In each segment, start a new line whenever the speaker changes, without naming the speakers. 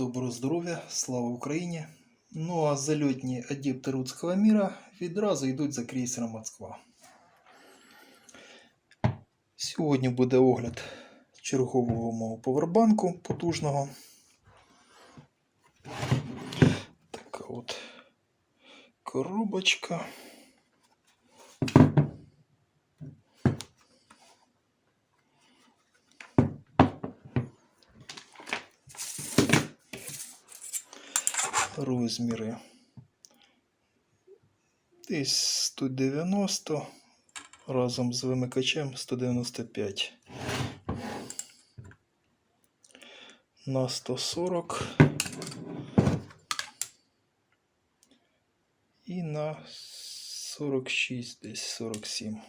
Доброго здоров'я, слава Україні! Ну а зальотні адепти Рудського міра відразу йдуть за крейсером Москва. Сьогодні буде огляд чергового мого повербанку потужного. Така от коробочка. Розміри. Десь 190 разом з вимикачем 195 на 140 і на 46 десь 47.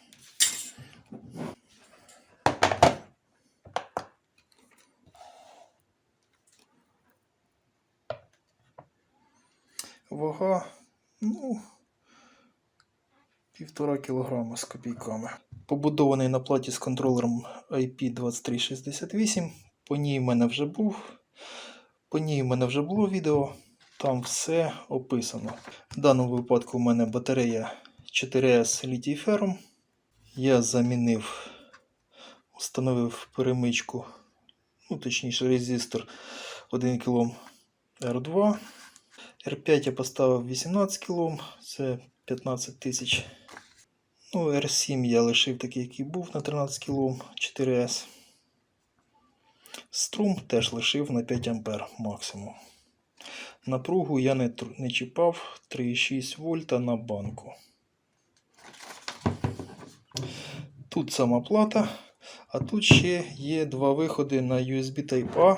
Вага, ну, півтора кілограма з копійками. Побудований на платі з контролером IP2368. По ній в мене вже був. По ній в мене вже було відео. Там все описано. В даному випадку в мене батарея 4S літій ферум. Я замінив, встановив перемичку, ну, точніше, резистор 1 кОм R2. R5 я поставив 18 кОм, це 15 тисяч. Ну, R7 я лишив такий, який був на 13 кОм 4С. Струм теж лишив на 5 А максимум. Напругу я не, не чіпав 3,6 вольта на банку. Тут сама плата, а тут ще є два виходи на USB Type-A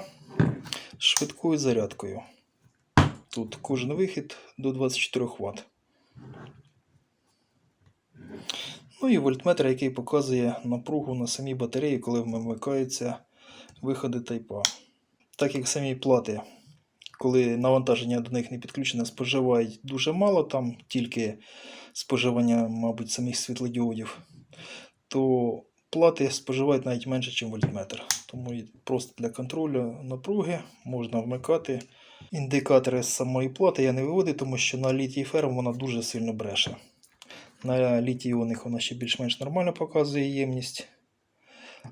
з швидкою зарядкою. Тут кожен вихід до 24 Вт. Ну і вольтметр, який показує напругу на самій батареї, коли вмикаються виходи Type-A. Так як самі плати, коли навантаження до них не підключене, споживають дуже мало, там тільки споживання, мабуть, самих світлодіодів, то плати споживають навіть менше, ніж вольтметр. Тому просто для контролю напруги можна вмикати. Індикатори з самої плати я не виводив, тому що на літій ферм вона дуже сильно бреше. На літій у них вона ще більш-менш нормально показує ємність.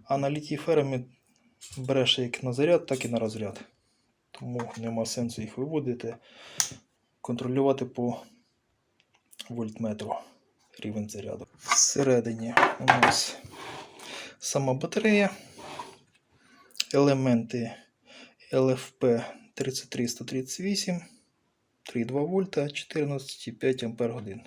А на літій фермі бреше як на заряд, так і на розряд. Тому нема сенсу їх виводити. Контролювати по вольтметру рівень заряду. Всередині у нас сама батарея, елементи LFP 33138, 3,2 вольта, 14,5 ампер годин.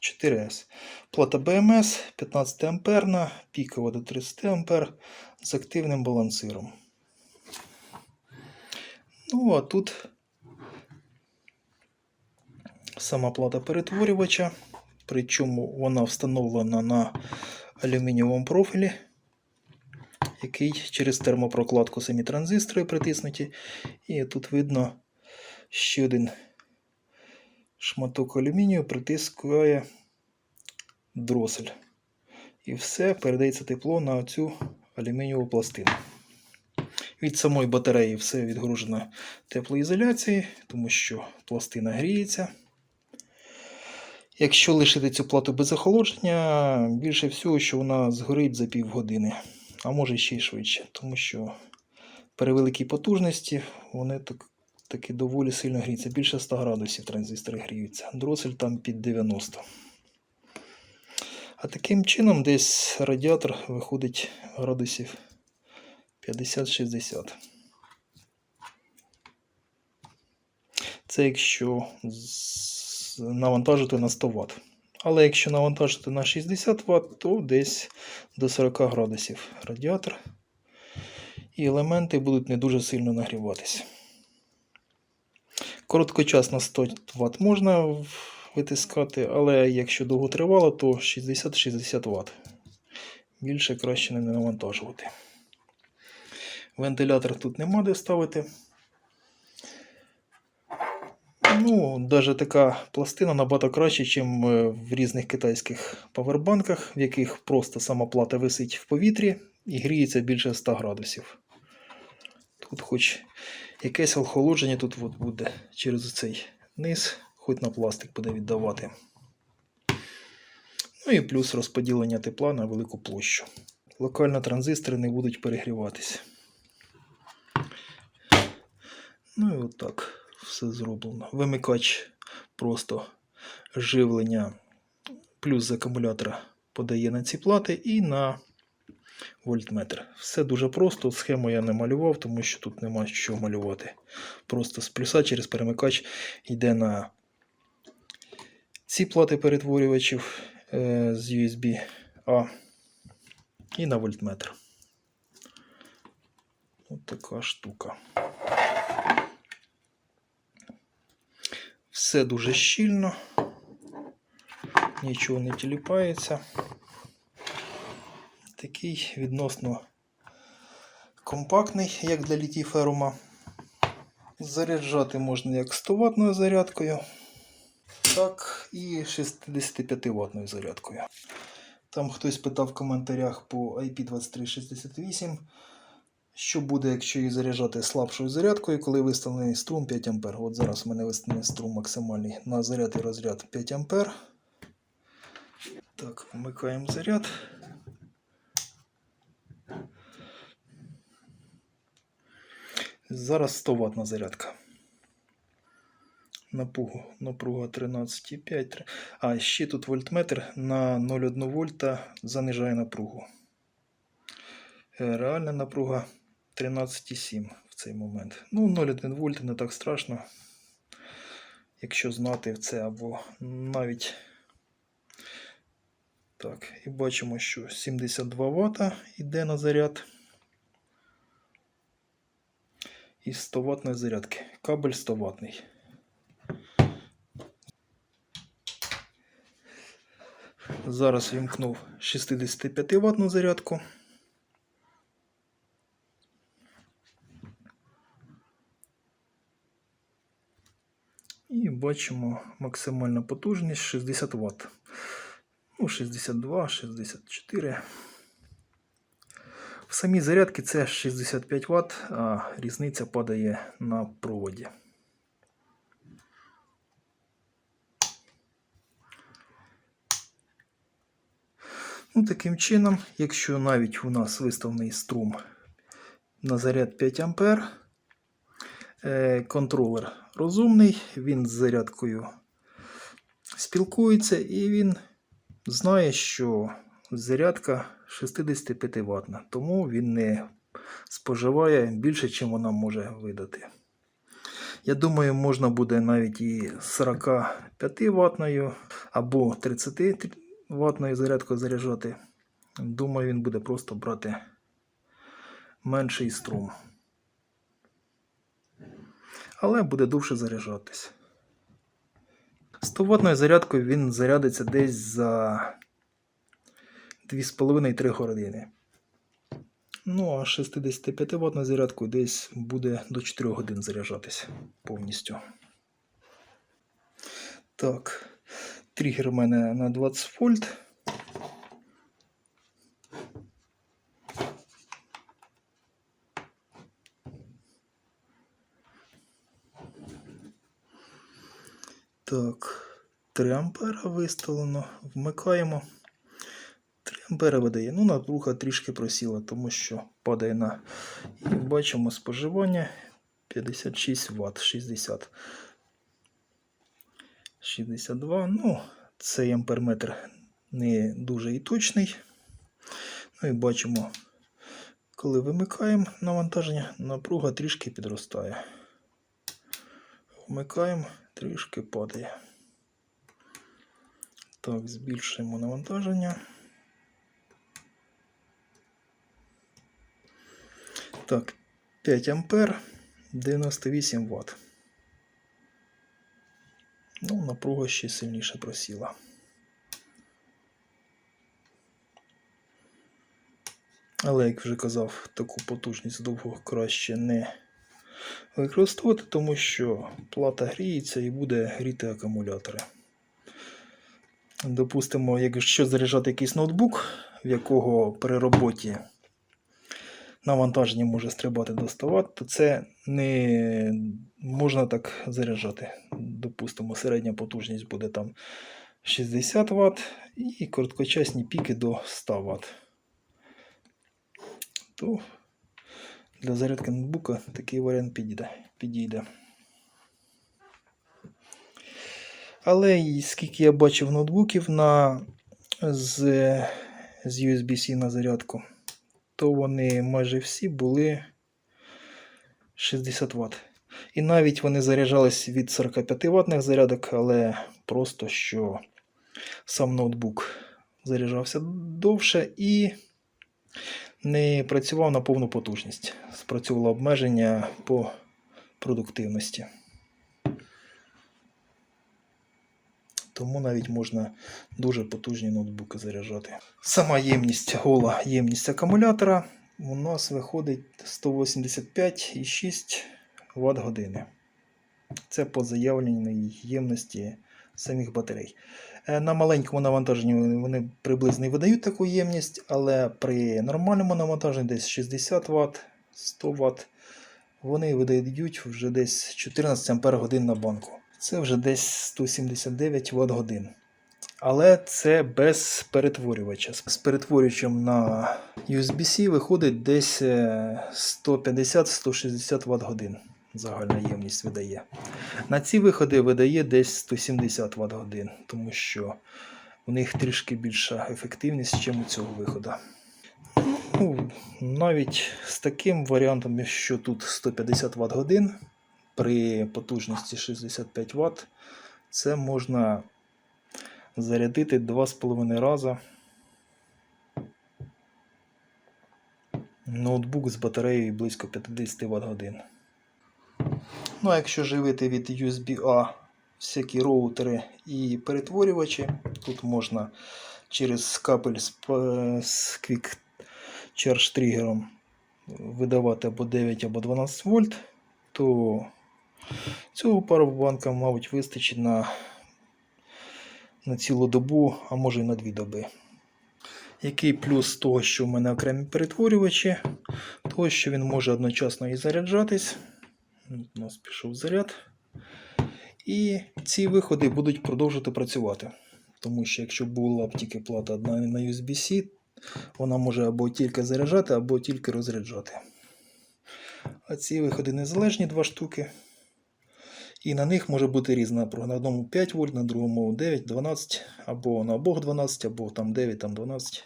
4С. Плата БМС 15 амперна, пікова до 30 ампер з активним балансиром. Ну, а тут сама плата перетворювача, причому вона встановлена на алюмінієвому профілі, який через термопрокладку самі транзистори притиснуті. І тут видно ще один шматок алюмінію притискає дросель. І все передається тепло на цю алюмінієву пластину. Від самої батареї все відгружено теплоізоляцією, тому що пластина гріється. Якщо лишити цю плату без охолодження, більше всього, що вона згорить за півгодини, а може ще й швидше, тому що при великій потужності вони так, таки доволі сильно гріються. Більше 100 градусів транзистори гріються. Дросель там під 90. А таким чином десь радіатор виходить градусів 50-60. Це якщо навантажити на 100 Вт. Але якщо навантажити на 60 Вт, то десь до 40 градусів радіатор. І елементи будуть не дуже сильно нагріватися. Короткочасно 100 Вт можна витискати, але якщо довго тривало, то 60-60 Вт. Більше краще не навантажувати. Вентилятор тут нема де ставити. Ну, навіть така пластина набагато краще, ніж в різних китайських павербанках, в яких просто сама плата висить в повітрі і гріється більше 100 градусів. Тут хоч якесь охолодження тут от буде через цей низ, хоч на пластик буде віддавати. Ну і плюс розподілення тепла на велику площу. Локально транзистори не будуть перегріватися. Ну і отак все зроблено. Вимикач просто живлення плюс з акумулятора подає на ці плати і на вольтметр. Все дуже просто. Схему я не малював, тому що тут нема що малювати. Просто з плюса через перемикач йде на ці плати перетворювачів е, з USB A і на вольтметр. Ось така штука. Все дуже щільно, нічого не тіліпається. Такий відносно компактний, як для літій ферума. Заряджати можна як 100 ватною зарядкою, так і 65 ватною зарядкою. Там хтось питав в коментарях по IP2368, що буде, якщо її заряджати слабшою зарядкою, коли виставлений струм 5 А. От зараз в мене виставлений струм максимальний на заряд і розряд 5 А. Так, вмикаємо заряд. Зараз 100 ватна зарядка. Напругу, напруга 13,5. А ще тут вольтметр на 0,1 вольта занижає напругу. Е, Реальна напруга 13,7 в цей момент. Ну, 0,1 вольт не так страшно, якщо знати це або навіть. Так, і бачимо, що 72 Вт йде на заряд. Із 100 ватної зарядки. Кабель 100 ватний. Зараз вімкнув 65 ватну зарядку. І бачимо максимальна потужність 60 Вт. Ну, 62, 64. В самій зарядці це 65 Вт, а різниця падає на проводі. Ну, таким чином, якщо навіть у нас виставлений струм на заряд 5 А, е, контролер розумний, він з зарядкою спілкується і він знає, що зарядка 65 ватна, тому він не споживає більше, чим вона може видати. Я думаю, можна буде навіть і 45 ватною або 30 ватною зарядкою заряджати. Думаю, він буде просто брати менший струм. Але буде довше заряджатись. 100 ватною зарядкою він зарядиться десь за 2,5-3 години. Ну, а 65 ватною зарядкою десь буде до 4 годин заряджатись повністю. Так, тригер у мене на 20 вольт. Так, 3 ампера виставлено. Вмикаємо. 3 ампера видає. Ну, напруга трішки просіла, тому що падає на. І бачимо споживання 56 Вт, 60. 62. Ну, цей амперметр не дуже і точний. Ну і бачимо, коли вимикаємо навантаження, напруга трішки підростає. Вмикаємо, трішки падає. Так, збільшуємо навантаження. Так, 5 ампер, 98 Вт. Ну, напруга ще сильніше просіла. Але, як вже казав, таку потужність довго краще не використовувати, тому що плата гріється і буде гріти акумулятори. Допустимо, якщо заряджати якийсь ноутбук, в якого при роботі навантаження може стрибати до 100 Вт, то це не можна так заряджати. Допустимо, середня потужність буде там 60 Вт і короткочасні піки до 100 Вт. То для зарядки ноутбука такий варіант підійде. підійде. Але скільки я бачив ноутбуків на, з, з USB-C на зарядку, то вони майже всі були 60 Вт. І навіть вони заряджались від 45 ватних зарядок, але просто що сам ноутбук заряджався довше і не працював на повну потужність. Спрацювало обмеження по продуктивності. Тому навіть можна дуже потужні ноутбуки заряджати. Сама ємність, гола ємність акумулятора у нас виходить 185,6 Вт години. Це по заявленій ємності самих батарей. Е, На маленькому навантаженні вони приблизно видають таку ємність, але при нормальному навантаженні десь 60 Вт, 100 Вт, вони видають вже десь 14 Ампер годин на банку. Це вже десь 179 Вт годин. Але це без перетворювача. З перетворювачем на USB-C виходить десь е, 150-160 Вт годин. Загальна ємність видає. На ці виходи видає десь 170 Вт годин, тому що у них трішки більша ефективність, ніж у цього виходу. Ну, навіть з таким варіантом, що тут 150 Вт годин при потужності 65 Вт, це можна зарядити 2,5 рази. Ноутбук з батареєю близько 50 Вт годин. Ну, а якщо живити від USB-A всякі роутери і перетворювачі, тут можна через капель з, з Quick Charge тригером видавати або 9 або 12 вольт, то цього пару-банка, мабуть, вистачить на, на цілу добу, а може і на дві доби. Який плюс того, що в мене окремі перетворювачі, того, що він може одночасно і заряджатись. У нас пішов заряд. І ці виходи будуть продовжувати працювати. Тому що якщо була б тільки плата на, на USB-C, вона може або тільки заряджати, або тільки розряджати. А ці виходи незалежні два штуки. І на них може бути різна. На одному 5 вольт, на другому 9, 12, або на обох 12, або там 9, там 12.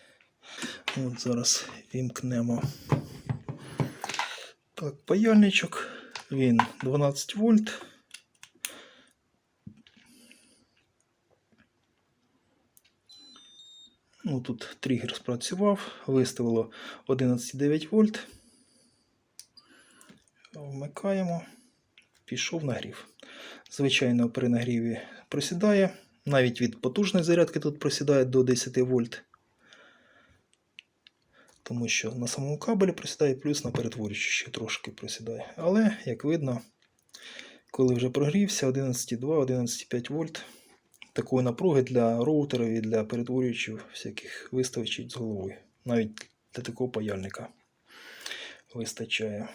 От зараз вімкнемо. Так, паяльничок. Він 12 вольт. Ну, тут тригер спрацював, виставило 11,9 вольт. Вмикаємо, пішов нагрів. Звичайно, при нагріві просідає. Навіть від потужної зарядки тут просідає до 10 вольт. Тому що на самому кабелі просідає, плюс на перетворюючі ще трошки просідає. Але, як видно, коли вже прогрівся 11,2, 11,5 вольт, такої напруги для роутерів і для перетворюючів всяких вистачить з головою. Навіть для такого паяльника вистачає.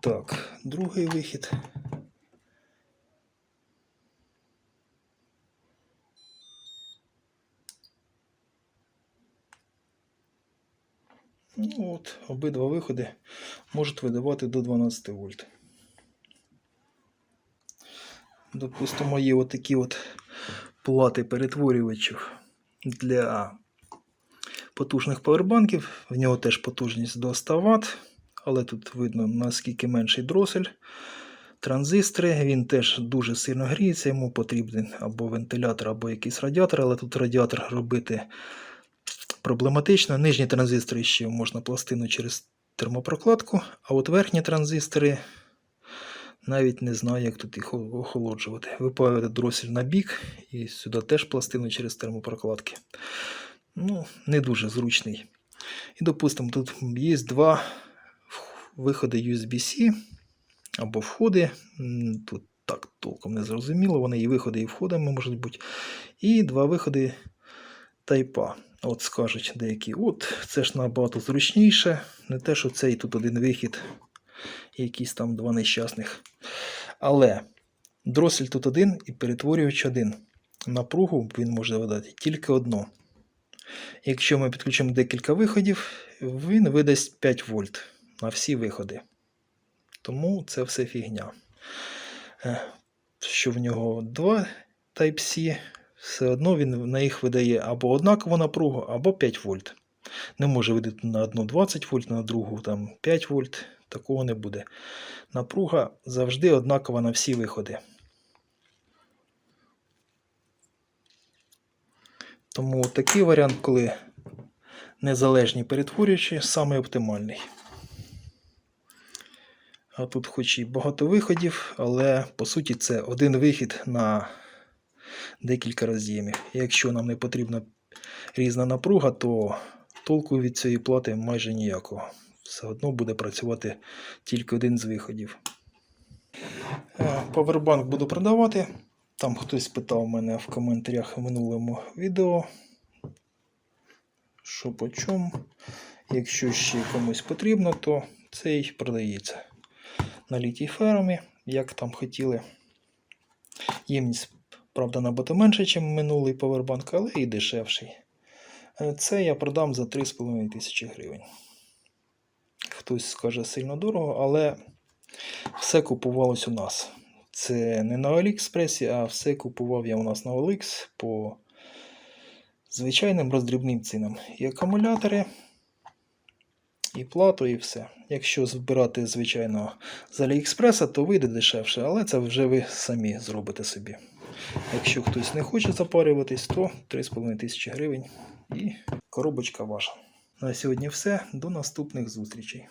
Так, другий вихід. Ну, от, обидва виходи можуть видавати до 12 вольт. Допустимо, є отакі от плати перетворювачів для потужних павербанків. В нього теж потужність до 100 Вт, але тут видно наскільки менший дросель. Транзистори, він теж дуже сильно гріється, йому потрібен або вентилятор, або якийсь радіатор, але тут радіатор робити проблематично. Нижні транзистори ще можна пластину через термопрокладку, а от верхні транзистори навіть не знаю, як тут їх охолоджувати. Випаювати дросель на бік і сюди теж пластину через термопрокладки. Ну, не дуже зручний. І, допустимо, тут є два виходи USB-C або входи. Тут так толком не зрозуміло. Вони і виходи, і входами можуть бути. І два виходи тайпа. От скажуть деякі, от це ж набагато зручніше, не те, що цей тут один вихід, якісь там два нещасних. Але дросель тут один і перетворювач один. Напругу він може видати тільки одну. Якщо ми підключимо декілька виходів, він видасть 5 вольт на всі виходи. Тому це все фігня. Е, Що в нього два Type-C, все одно він на їх видає або однакову напругу, або 5 вольт. Не може видати на одну 20 вольт, на другу там 5 вольт. Такого не буде. Напруга завжди однакова на всі виходи. Тому такий варіант, коли незалежні перетворюючі, саме оптимальний. А тут хоч і багато виходів, але по суті це один вихід на декілька роз'ємів. Якщо нам не потрібна різна напруга, то толку від цієї плати майже ніякого. Все одно буде працювати тільки один з виходів. Е, Повербанк буду продавати. Там хтось питав мене в коментарях в минулому відео, що по чому. Якщо ще комусь потрібно, то цей продається на літій фермі, як там хотіли. Ємність, правда, набагато менше, ніж минулий повербанк, але і дешевший. Е, Це я продам за 3,5 тисячі гривень. Хтось скаже сильно дорого, але все купувалось у нас. Це не на Аліекспресі, а все купував я у нас на OLX по звичайним роздрібним цінам. І акумулятори, і плату, і все. Якщо збирати, звичайно, з Аліекспреса, то вийде дешевше, але це вже ви самі зробите собі. Якщо хтось не хоче запарюватись, то 3,5 тисячі гривень і коробочка ваша. На сьогодні все. До наступних зустрічей.